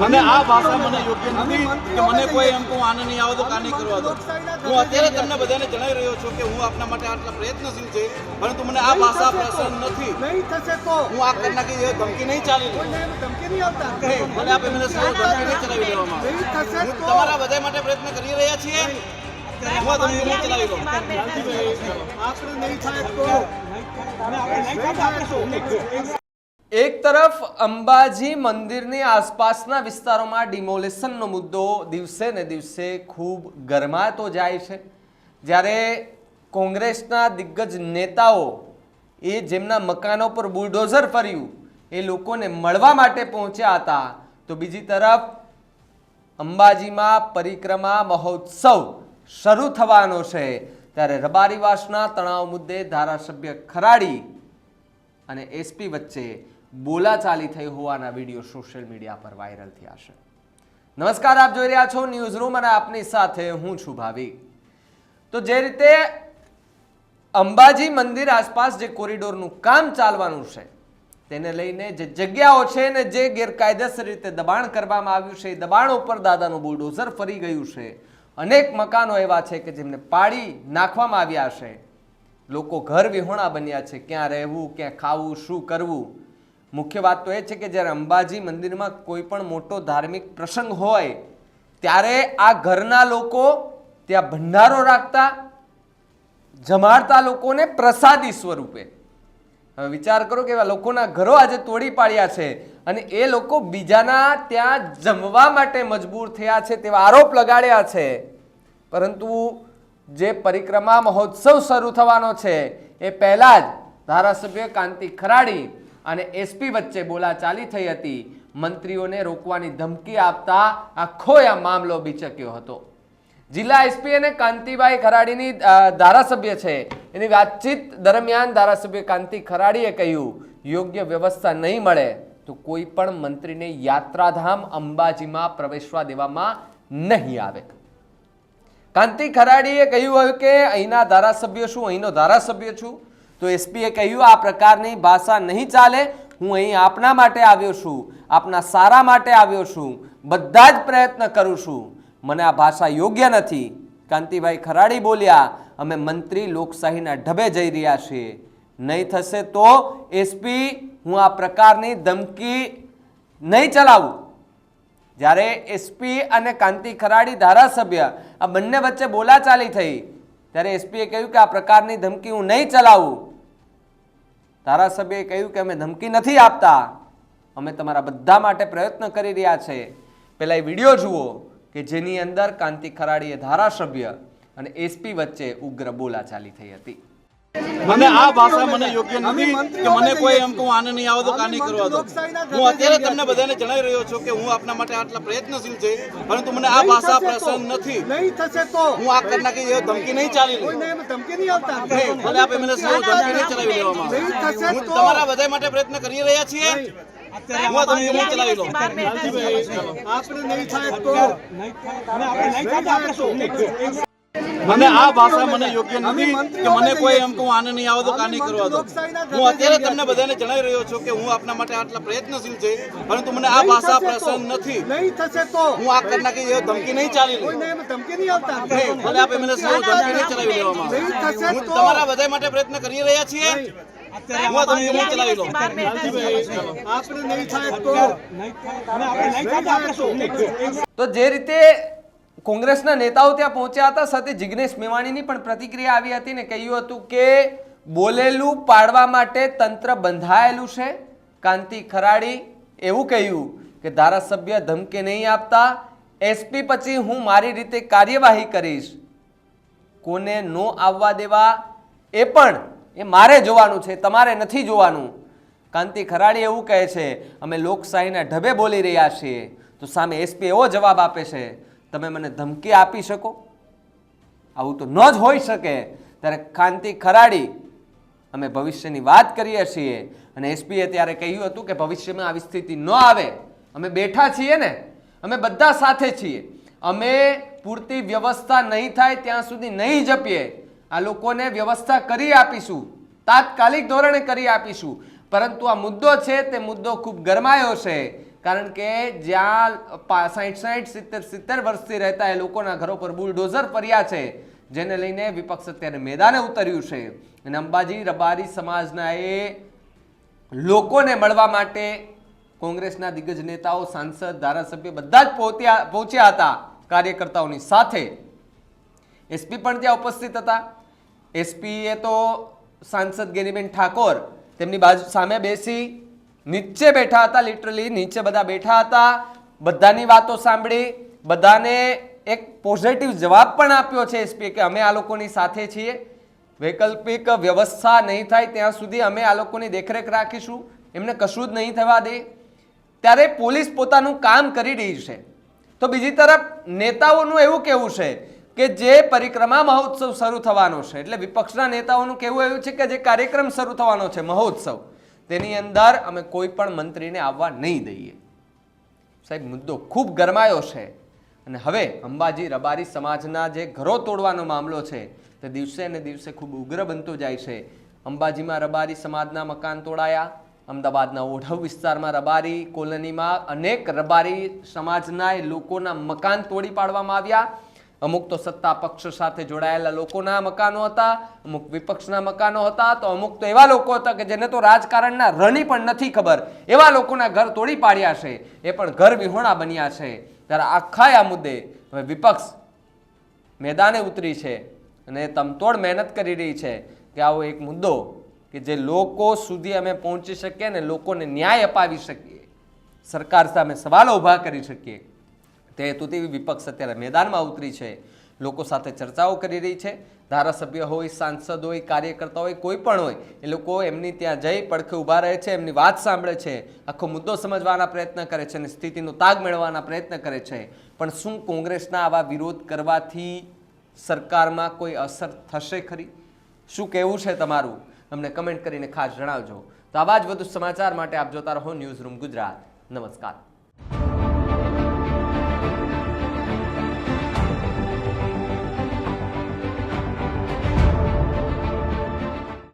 મને આ ભાષા મને યોગ્ય નથી કે મને કોઈ એમ કહું આને નહીં આવે તો કા નહીં કરવા દો. હું અત્યારે તમને બધાને જણાવી રહ્યો છું કે હું આપના માટે આટલા પ્રયત્નશીલ છે પરંતુ મને આ ભાષા પસંદ નથી. નહીં થશે તો. હું આ કરી નાખી ધમકી નહીં ચાલી ધમકી નહીં આવતા મને આપણે મને સૌ ધમકી નહીં ચલાવી દેવામાં. નહીં તમારા બધા માટે પ્રયત્ન કરી રહ્યા છીએ. નહીં. આપણે નહીં થાય તો. નહીં થાય તો એક તરફ અંબાજી મંદિરની આસપાસના વિસ્તારોમાં ડિમોલેશનનો મુદ્દો દિવસે ને દિવસે ખૂબ ગરમાતો જાય છે. જ્યારે કોંગ્રેસના દિગ્ગજ નેતાઓ એ જેમના મકાનો પર બુલડોઝર ફર્યું, એ લોકોને મળવા માટે પહોંચ્યા હતા. તો બીજી તરફ અંબાજીમાં પરિક્રમા મહોત્સવ શરૂ થવાનો છે. ત્યારે રબારીવાસના તણાવ મુદ્દે ધારાસભ્ય ખરાડી અને એસપી વચ્ચે બોલાચાલી થઈ હોવાના વીડિયો સોશિયલ મીડિયા પર વાયરલ થયા છે. નમસ્કાર, આપ જોઈ રહ્યા છો ન્યૂઝ રૂમ અને આપની સાથે હું છું ભાવિક તો જે રીતે અંબાજી મંદિર આસપાસ જે કોરિડોરનું કામ ચાલવાનું છે, તેને લઈને જે જગ્યાઓ છે ને જે ગેરકાયદેસર રીતે દબાણ કરવામાં આવ્યું છે, એ દબાણ ઉપર દાદાનું બુલડોઝર ફરી ગયું છે. અનેક મકાનો એવા છે કે જેમને પાડી નાખવામાં આવ્યા છે. લોકો ઘર વિહોણા બન્યા છે, ક્યાં રહેવું, ક્યાં ખાવું, શું કરવું મુખ્ય વાત તો એ છે કે જ્યારે અંબાજી મંદિરમાં કોઈ પણ મોટો ધાર્મિક પ્રસંગ હોય, ત્યારે આ ઘરના લોકો ત્યાં ભંડારો રાખતા, જમાડતા લોકોને પ્રસાદી સ્વરૂપે. હવે વિચાર કરો કે એવા લોકોના ઘરો આજે તોડી પાડ્યા છે અને એ લોકો બીજાના ત્યાં જમવા માટે મજબૂર થયા છે તેવા આરોપ લગાડ્યા છે. પરંતુ જે પરિક્રમા મહોત્સવ શરૂ થવાનો છે, એ પહેલાં જ ધારાસભ્ય કાંતિ ખરાડી અને એસપી વચ્ચે બોલાચાલી થઈ હતી. મંત્રીઓને રોકવાની ધમકી આપતા આખો આ મામલો બીચક્યો હતો. જિલ્લા એસપી અને કાંતિભાઈ ખરાડીની ધારાસભ્ય છે. એની વાતચીત દરમિયાન ધારાસભ્ય કાંતિ ખરાડીએ કહ્યું, યોગ્ય વ્યવસ્થા નહીં મળે તો કોઈ પણ મંત્રીને યાત્રાધામ અંબાજીમાં પ્રવેશવા દેવામાં નહીં આવે. કાંતિ ખરાડીએ કહ્યું હોય કે અહીંના ધારાસભ્ય છું અહીંનો ધારાસભ્ય છું. તો એસપીએ કહ્યું, આ પ્રકારની ભાષા નહીં ચાલે. હું અહીં આપના માટે આવ્યો છું. આપના સારા માટે આવ્યો છું. બધા જ પ્રયત્ન કરું છું. મને આ ભાષા યોગ્ય નથી. કાંતિભાઈ ખરાડી બોલ્યા, અમે મંત્રી લોકશાહીના ઢબે જઈ રહ્યા છીએ. નહીં થશે તો એસપી હું આ પ્રકારની ધમકી નહીં ચલાવું. જ્યારે એસપી અને કાંતિ ખરાડી ધારાસભ્ય આ બંને વચ્ચે બોલાચાલી થઈ, ત્યારે એસપીએ કહ્યું કે આ પ્રકારની ધમકી હું નહીં ચલાવું. ધારાસભ્યએ કહ્યું કે અમે ધમકી નથી આપતા. અમે તમારા બધા માટે પ્રયત્ન કરી રહ્યા છે. પહેલાં એ વીડિયો જુઓ કે જેની અંદર કાંતિ ખરાડીએ ધારાસભ્ય અને એસપી વચ્ચે ઉગ્ર બોલાચાલી થઈ હતી. મને આ ભાષા મને યોગ્ય નથી કે મને કોઈ એમ કહું આને નહીં આવે તો કા નહીં કરવા દો? હું અત્યારે તમને બધાને જણાવી રહ્યો છું કે હું આપના માટે આટલા પ્રયત્નશીલ છે પરંતુ મને આ ભાષા પસંદ નથી. નહીં થશે તો. હું આ કરી નાખી ધમકી નહીં ચાલી ભલે ધમકી નહીં આવતા આપે મને સૌ ધમકી નહીં ચલાવી થશે હું તમારા બધા માટે પ્રયત્ન કરી રહ્યા છીએ. હું આ ધમકી નહીં થાય લઉં આપણે નહીં થાય આપણે નહીં મને આ ભાષા મને યોગ્ય નથી કે મને કોઈ એમ કહું આને નહીં આવે તો કા નહીં કરવા દો. હું અત્યારે તમને બધાને જણાવી રહ્યો છું કે હું આપના માટે આટલા પ્રયત્નશીલ છે પરંતુ મને આ ભાષા પસંદ નથી. નહીં થશે તો. હું આ કરના કે ધમકી નહીં ચાલી. કોઈને ધમકી નહીં આવતા મને આપ એમને સૌ ધમકી નહીં ચલાવી થશે હું તમારા બધા માટે પ્રયત્ન કરી રહ્યા છીએ. લઉં તો જે રીતે કોંગ્રેસના નેતાઓ ત્યાં પહોંચ્યા હતા. સાથે જિગ્નેશ મેવાણીની પણ પ્રતિક્રિયા આવી હતી ને કહ્યું હતું કે બોલેલું પાડવા માટે તંત્ર બંધાયેલું છે. કાંતિ ખરાડી એવું કહ્યું કે ધારાસભ્ય ધમકી નહીં આપતા. એસપી પછી હું મારી રીતે કાર્યવાહી કરીશ. કોને નો આવવા દેવા એ પણ એ મારે જોવાનું છે, તમારે નથી જોવાનું. કાંતિ ખરાડી એવું કહે છે, અમે લોકશાહીના ઢબે બોલી રહ્યા છીએ. તો સામે એસપી એવો જવાબ આપે છે. તમે મને ધમકી આપી શકો? આવું તો ન જ હોઈ શકે. ત્યારે કાંતિ ખરાડી અમે ભવિષ્યની વાત કરીએ છીએ. અને એસપીએ ત્યારે કહ્યું હતું કે ભવિષ્યમાં આવી સ્થિતિ ન આવે. અમે બેઠા છીએ ને. અમે બધા સાથે છીએ. અમે પૂરતી વ્યવસ્થા નહીં થાય ત્યાં સુધી નહીં જપીએ. આ લોકોને વ્યવસ્થા કરી આપીશું. તાત્કાલિક ધોરણે કરી આપીશું. પરંતુ આ મુદ્દો છે, તે મુદ્દો ખૂબ ગરમાયો છે. કારણ કે જ્યાં સાઠ સાઠ સિત્તેર સિત્તેર વર્ષથી રહેતા એ લોકોના ઘરો પર બુલડોઝર ફર્યા છે, જેને લઈને વિપક્ષ અત્યારે મેદાને ઉતર્યું છે. અને અંબાજી રબારી સમાજના એ લોકોને મળવા માટે કોંગ્રેસના દિગ્ગજ નેતાઓ, સાંસદ, ધારાસભ્ય બધા જ પહોંચ્યા પહોંચ્યા હતા કાર્યકર્તાઓની સાથે. એસપી પણ ત્યાં ઉપસ્થિત હતા. એસપીએ તો સાંસદ ગેનીબેન ઠાકોર તેમની બાજુ સામે બેસી નીચે બેઠા હતા લિટરલી નીચે બધા બેઠા હતા. બધાની વાતો સાંભળી, બધાને એક પોઝિટિવ જવાબ પણ આપ્યો છે એસપીએ કે અમે આ લોકોની સાથે છીએ. વૈકલ્પિક વ્યવસ્થા નહીં થાય ત્યાં સુધી અમે આ લોકોની દેખરેખ રાખીશું. એમને કશું જ નહીં થવા દે. ત્યારે પોલીસ પોતાનું કામ કરી રહી છે. તો બીજી તરફ નેતાઓનું એવું કહેવું છે કે જે પરિક્રમા મહોત્સવ શરૂ થવાનો છે. એટલે વિપક્ષના નેતાઓનું કહેવું એવું છે કે જે કાર્યક્રમ શરૂ થવાનો છે, મહોત્સવ. તેની અંદર અમે કોઈ પણ મંત્રીને આવવા નહીં દઈએ. સાહેબ, મુદ્દો ખૂબ ગરમાયો છે. અને હવે અંબાજી રબારી સમાજના જે ઘરો તોડવાનો મામલો છે, તે દિવસે ને દિવસે ખૂબ ઉગ્ર બનતો જાય છે. અંબાજીમાં રબારી સમાજના મકાન તોડાયા, અમદાવાદના ઓઢવ વિસ્તારમાં રબારી કોલોનીમાં અનેક રબારી સમાજના લોકોના મકાન તોડી પાડવામાં આવ્યા. અમુક તો સત્તા પક્ષ સાથે જોડાયેલા લોકોના મકાનો હતા, અમુક વિપક્ષના મકાનો હતા, તો અમુક તો એવા લોકો હતા કે જેને તો રાજકારણના રણી પણ નથી ખબર. એવા લોકોના ઘર તોડી પાડ્યા છે, એ પણ ઘર વિહોણા બન્યા છે. ત્યારે આખા આ મુદ્દે હવે વિપક્ષ મેદાને ઉતરી છે અને તમતોડ મહેનત કરી રહી છે કે આવો એક મુદ્દો કે જે લોકો સુધી અમે પહોંચી શકીએ ને લોકોને ન્યાય અપાવી શકીએ. સરકાર સામે સવાલો ઊભા કરી શકીએ. તે હેતુથી વિપક્ષ અત્યારે મેદાનમાં ઉતરી છે. લોકો સાથે ચર્ચાઓ કરી રહી છે. ધારાસભ્ય હોય, સાંસદ હોય, કાર્યકર્તા હોય, કોઈ પણ હોય, એ લોકો એમની ત્યાં જઈ પડખે ઊભા રહે છે, એમની વાત સાંભળે છે. આખો મુદ્દો સમજવાના પ્રયત્ન કરે છે અને સ્થિતિનો તાગ મેળવવાના પ્રયત્ન કરે છે. પણ શું કોંગ્રેસના આવા વિરોધ કરવાથી સરકારમાં કોઈ અસર થશે ખરી? શું કહેવું છે તમારું? અમને કમેન્ટ કરીને ખાસ જણાવજો. તો આવા જ વધુ સમાચાર માટે આપ જોતા રહો ન્યૂઝ રૂમ ગુજરાત. નમસ્કાર.